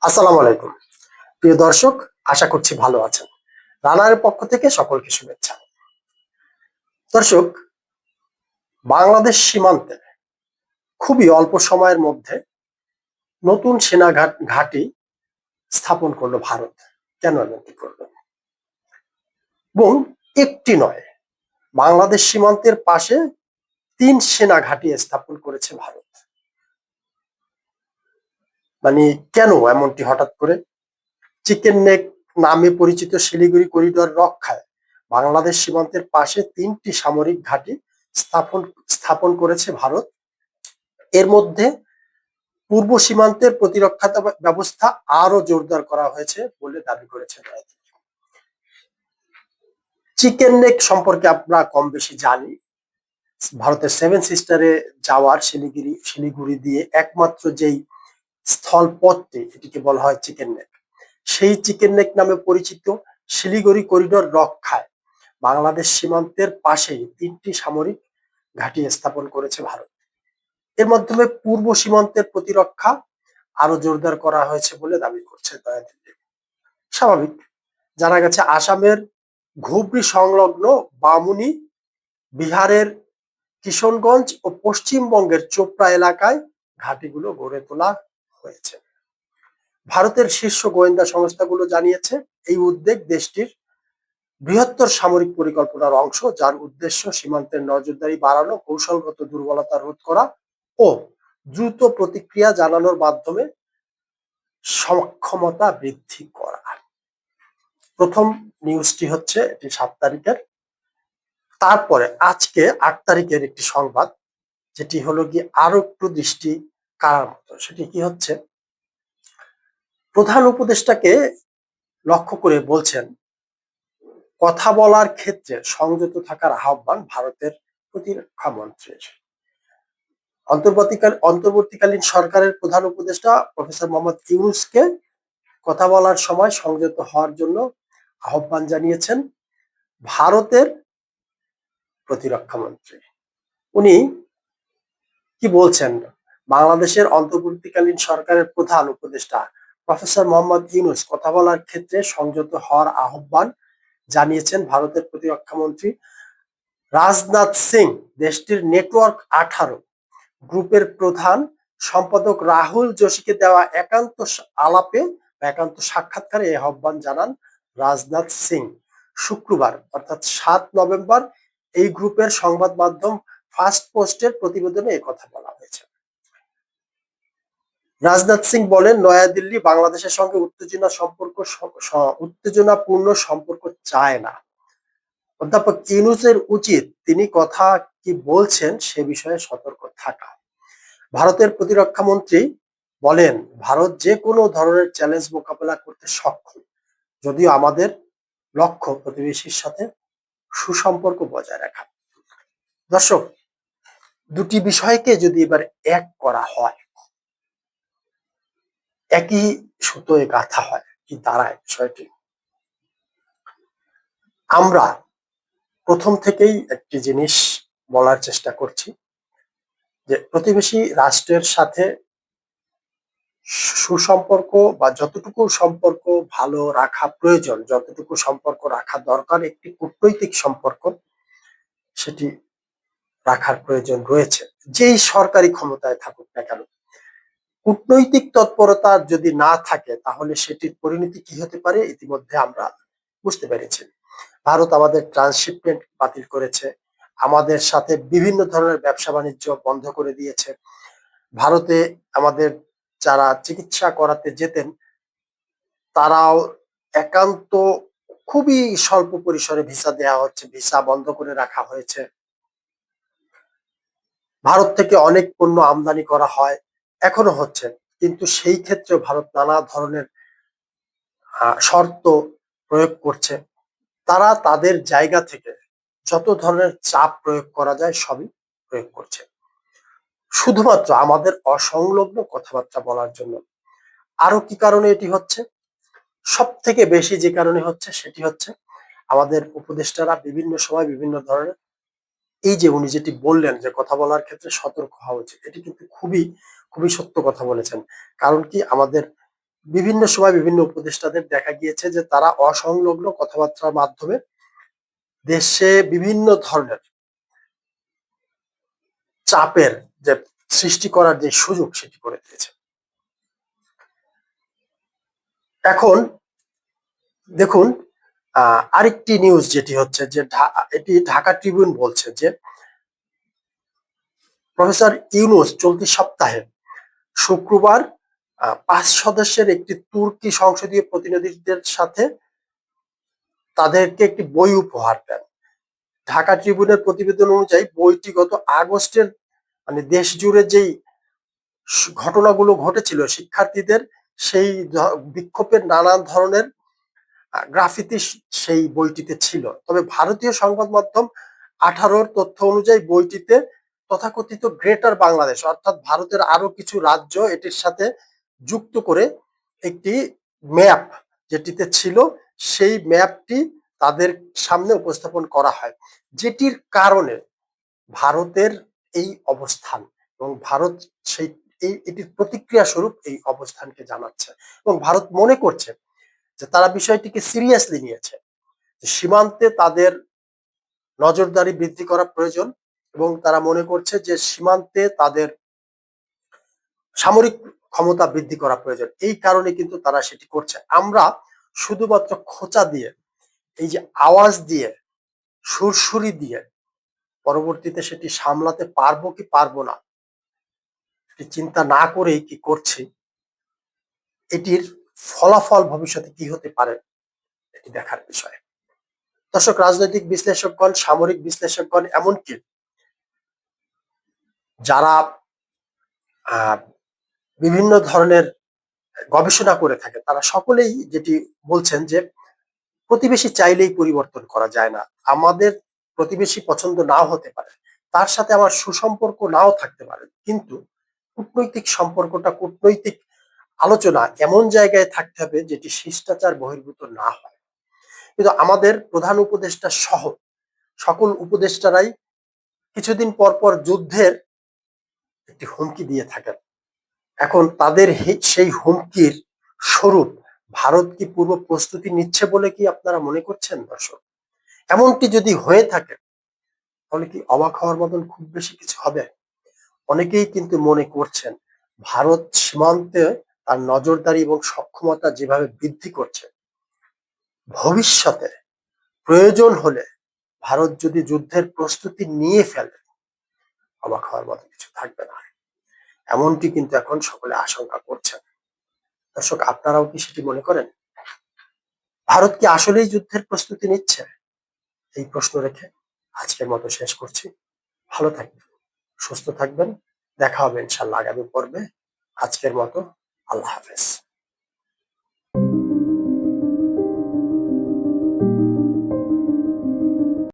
আসসালামু আলাইকুম। প্রিয় দর্শক, আশা করছি ভালো আছেন। রানার পক্ষ থেকে সকলকে শুভেচ্ছা। দর্শক, বাংলাদেশ সীমান্তে খুবই অল্প সময়ের মধ্যে নতুন সেনা ঘাট- স্থাপন করল ভারত। কেন এমনটি করল? এবং একটি নয়, বাংলাদেশ সীমান্তের পাশে তিন সেনা ঘাঁটি স্থাপন করেছে ভারত। মানে কেন এমনটি হঠাৎ করে? চিকেন নেক নামে পরিচিত শিলিগুড়ি করিডোর রক্ষায় বাংলাদেশ সীমান্তের পাশে তিনটি সামরিক ঘাঁটি স্থাপন স্থাপন করেছে ভারত। এর মধ্যে পূর্ব সীমান্তের প্রতিরক্ষা ব্যবস্থা আরও জোরদার করা হয়েছে বলে দাবি করেছে চিকেন নেক সম্পর্কে আমরা কম বেশি জানি। ভারতের সেভেন সিস্টারে যাওয়ার শিলিগুড়ি শিলিগুড়ি দিয়ে একমাত্র যেই স্থলপথটি এটিকে বলা হয় চিকেন নেক সেই চিকেন নেক নামে পরিচিত শিলিগুড়ি করিডোর রক্ষায় বাংলাদেশ সীমান্তের পাশেই তিনটি সামরিক ঘাঁটি স্থাপন করেছে ভারত। এর মাধ্যমে পূর্ব সীমান্তের প্রতিরক্ষা আরও জোরদার করা হয়েছে বলে দাবি করছে নয়াদিল্লি স্বাভাবিক, জানা গেছে আসামের ঘুবড়ি সংলগ্ন বামুনি, বিহারের কিশনগঞ্জ ও পশ্চিমবঙ্গের চোপড়া এলাকায় ঘাঁটিগুলো গড়ে তোলা হয়েছে। ভারতের শীর্ষ গোয়েন্দা সংস্থাগুলো জানিয়েছে, এই উদ্যোগ দেশটির বৃহত্তর সামরিক পরিকল্পনার অংশ, যার উদ্দেশ্য সীমান্তের নজরদারি বাড়ানো, কৌশলগত দুর্বলতা রোধ করা ও দ্রুত প্রতিক্রিয়া জানানোর মাধ্যমে সক্ষমতা বৃদ্ধি করা। প্রথম নিউজটি হচ্ছে এটি সাত তারিখের। তারপরে আজকে আট তারিখের একটি সংবাদ, যেটি হলো গিয়ে আরও একটু দৃষ্টি কারার মতো। সেটি কি হচ্ছে? প্রধান উপদেষ্টাকে লক্ষ্য করে বলছেন, কথা বলার ক্ষেত্রে সংযত থাকার আহ্বান ভারতের প্রতিরক্ষা মন্ত্রীর অন্তর্বর্তীকাল, অন্তর্বর্তীকালীন সরকারের প্রধান উপদেষ্টা প্রফেসর মোহাম্মদ ইউনুসকে কথা বলার সময় সংযত হওয়ার জন্য আহ্বান জানিয়েছেন ভারতের প্রতিরক্ষা মন্ত্রী উনি কি বলছেন? বাংলাদেশের অন্তর্বর্তীকালীন সরকারের প্রধান উপদেষ্টা প্রফেসর মোহাম্মদ ইউনুস কথা বলার ক্ষেত্রে সংযত হওয়ার আহ্বান জানিয়েছেন ভারতের প্রতিরক্ষা মন্ত্রী। রাজনাথ সিং, দেশটির নেটওয়ার্ক আঠারো। গ্রুপের প্রধান সম্পাদক রাহুল যোশীকে দেওয়া একান্ত আলাপে একান্ত সাক্ষাৎকারে এই আহ্বান জানান রাজনাথ সিং। শুক্রবার, অর্থাৎ সাত নভেম্বর, এই গ্রুপের সংবাদ মাধ্যম ফার্স্ট পোস্টের প্রতিবেদনে কথা বলা হয়েছে। রাজনাথ সিং বলেন, নয়াদিল্লি বাংলাদেশের সঙ্গে উত্তেজনা সম্পর্ক উত্তেজনাপূর্ণ সম্পর্ক চায় না। অধ্যাপক ইউনুসের উচিত তিনি কথা কি বলছেন সে বিষয়ে সতর্ক থাকা। ভারতের প্রতিরক্ষা মন্ত্রী বলেন, ভারত যে কোনো ধরনের চ্যালেঞ্জ মোকাবেলা করতে সক্ষম, যদিও আমাদের লক্ষ্য প্রতিবেশীর সাথে সুসম্পর্ক বজায় রাখা। দর্শক, দুটি বিষয়কে যদি এবার এক করা হয় একই সুতোয় গাঁথা হয় কি দাঁড়ায় বিষয়টি। আমরা প্রথম থেকেই একটি জিনিস বলার চেষ্টা করছি যে প্রতিবেশী রাষ্ট্রের সাথে সুসম্পর্ক বা যতটুকু সম্পর্ক ভালো রাখা প্রয়োজন, যতটুকু সম্পর্ক রাখা দরকার, একটি কূটনৈতিক সম্পর্ক সেটি রাখার প্রয়োজন রয়েছে। যেই সরকারি ক্ষমতায় থাকুক না কেন কূটনৈতিক তৎপরতা যদি না থাকে, তাহলে সেটির পরিণতি কি হতে পারে? ইতিমধ্যে আমরা বুঝতে পেরেছি। ভারত আমাদের ট্রান্সশিপমেন্ট বাতিল করেছে। আমাদের সাথে বিভিন্ন ধরনের ব্যবসা বাণিজ্য বন্ধ করে দিয়েছে। ভারতে আমাদের যারা চিকিৎসা করাতে যেতেন, তারাও একান্ত খুবই স্বল্প পরিসরে ভিসা দেওয়া হচ্ছে, ভিসা বন্ধ করে রাখা হয়েছে। ভারত থেকে অনেক পণ্য আমদানি করা হয়। এখনও হচ্ছে। কিন্তু সেই ক্ষেত্রে ভারত নানা ধরনের শর্ত প্রয়োগ করছে। তারা তাদের জায়গা থেকে যত ধরনের চাপ প্রয়োগ করা যায় সবই প্রয়োগ করছে। শুধুমাত্র আমাদের অসংলগ্ন কথাবার্তা বলার জন্য। আরও কি কারণে এটি হচ্ছে? সব থেকে বেশি যে কারণে হচ্ছে সেটি হচ্ছে আমাদের উপদেষ্টারা বিভিন্ন সময় বিভিন্ন ধরনের, এই যে উনি যেটি বললেন যে কথা বলার ক্ষেত্রে সতর্ক হওয়া উচিত, এটি কিন্তু খুবই খুবই সত্য কথা বলেছেন। কারণ কি আমাদের বিভিন্ন সময় বিভিন্ন উপদেষ্টাদের দেখা গিয়েছে যে তারা অসংলগ্ন কথাবার্তার মাধ্যমে দেশে বিভিন্ন ধরনের চাপের যে সৃষ্টি করার যে সুযোগ সেটি করে দিয়েছে। এখন দেখুন আরেকটি নিউজ যেটি হচ্ছে যে এটি ঢাকা ট্রিবিউন বলছে যে প্রফেসর ইউনুস চলতি সপ্তাহে শুক্রবার পাঁচ সদস্যের একটি তুর্কি সংসদীয় প্রতিনিধিদের সাথে তাদেরকে একটি বই উপহার দেন। ঢাকা ট্রিবিউনের প্রতিবেদন অনুযায়ী বইটি গত আগস্টের মানে দেশ জুড়ে যেই ঘটনাগুলো ঘটেছিল, শিক্ষার্থীদের সেই বিক্ষোভের নানান ধরনের গ্রাফিতি সেই বইটিতে ছিল। তবে ভারতীয় সংবাদ মাধ্যম আঠারোর তথ্য অনুযায়ী বইটিতে তথাকথিত গ্রেটার বাংলাদেশ, অর্থাৎ ভারতের আরও কিছু রাজ্য এটির সাথে যুক্ত করে একটি ম্যাপ যেটিতে ছিল, সেই ম্যাপটি তাদের সামনে উপস্থাপন করা হয়। যেটির কারণে ভারতের এই অবস্থান এবং ভারত সেই এই এটির প্রতিক্রিয়া স্বরূপ এই অবস্থানকে জানাচ্ছে এবং ভারত মনে করছে যে তারা বিষয়টিকে সিরিয়াসলি নিয়েছে। সীমান্তে তাদের নজরদারি বৃদ্ধি করা প্রয়োজন এবং তারা মনে করছে যে সীমান্তে তাদের সামরিক ক্ষমতা বৃদ্ধি করা প্রয়োজন। এই কারণে কিন্তু তারা সেটি করছে। আমরা শুধুমাত্র খোঁচা দিয়ে, এই যে আওয়াজ দিয়ে, সুরসুরি দিয়ে পরবর্তীতে সেটি সামলাতে পারব কি পারব না চিন্তা না করেই কি করছি, এটির ফলাফল ভবিষ্যতে কি হতে পারে, এটি দেখার বিষয়। দর্শক, রাজনৈতিক বিশ্লেষকগণ, সামরিক বিশ্লেষকগণ এমনকি যারা বিভিন্ন ধরনের গবেষণা করে থাকে, তারা সকলেই যেটি বলছেন যে, প্রতিবেশী চাইলেই পরিবর্তন করা যায় না। আমাদের প্রতিবেশী পছন্দ নাও হতে পারে, তার সাথে আমার সুসম্পর্ক নাও থাকতে পারে, কিন্তু কূটনৈতিক সম্পর্কটা, কূটনৈতিক আলোচনা এমন জায়গায় থাকতে হবে যেটি শিষ্টাচার বহির্ভূত না হয়। কিন্তু আমাদের প্রধান উপদেষ্টা সহ, সকল উপদেষ্টারাই কিছুদিন পর পর যুদ্ধের একটি হুমকি দিয়ে থাকেন। এখন তাদের সেই হুমকির স্বরূপ ভারত কি পূর্ব প্রস্তুতি নিচ্ছে বলে কি আপনারা মনে করছেন, দর্শক? এমনটি যদি হয়ে থাকে, তাহলে কি অবাক হওয়ার মতন খুব বেশি কিছু হবে? অনেকেই কিন্তু মনে করছেন, ভারত সীমান্তে তার নজরদারি এবং সক্ষমতা যেভাবে বৃদ্ধি করছে, ভবিষ্যতে প্রয়োজন হলে ভারত যদি যুদ্ধের প্রস্তুতি নিয়ে ফেলে, অবাক হওয়ার মতো কিছু থাকবে না। এমনটি কিন্তু এখন সকলে আশঙ্কা করছেন দর্শক, আপনারাও কি সেটি মনে করেন? ভারত কি আসলেই যুদ্ধের প্রস্তুতি নিচ্ছে? এই প্রশ্ন রেখে আজকের মতো শেষ করছি। ভালো থাকবেন, সুস্থ থাকবেন। দেখা হবে ইনশাল্লাহ আগামী পর্বে। আজকের মতো আল্লাহ হাফেজ।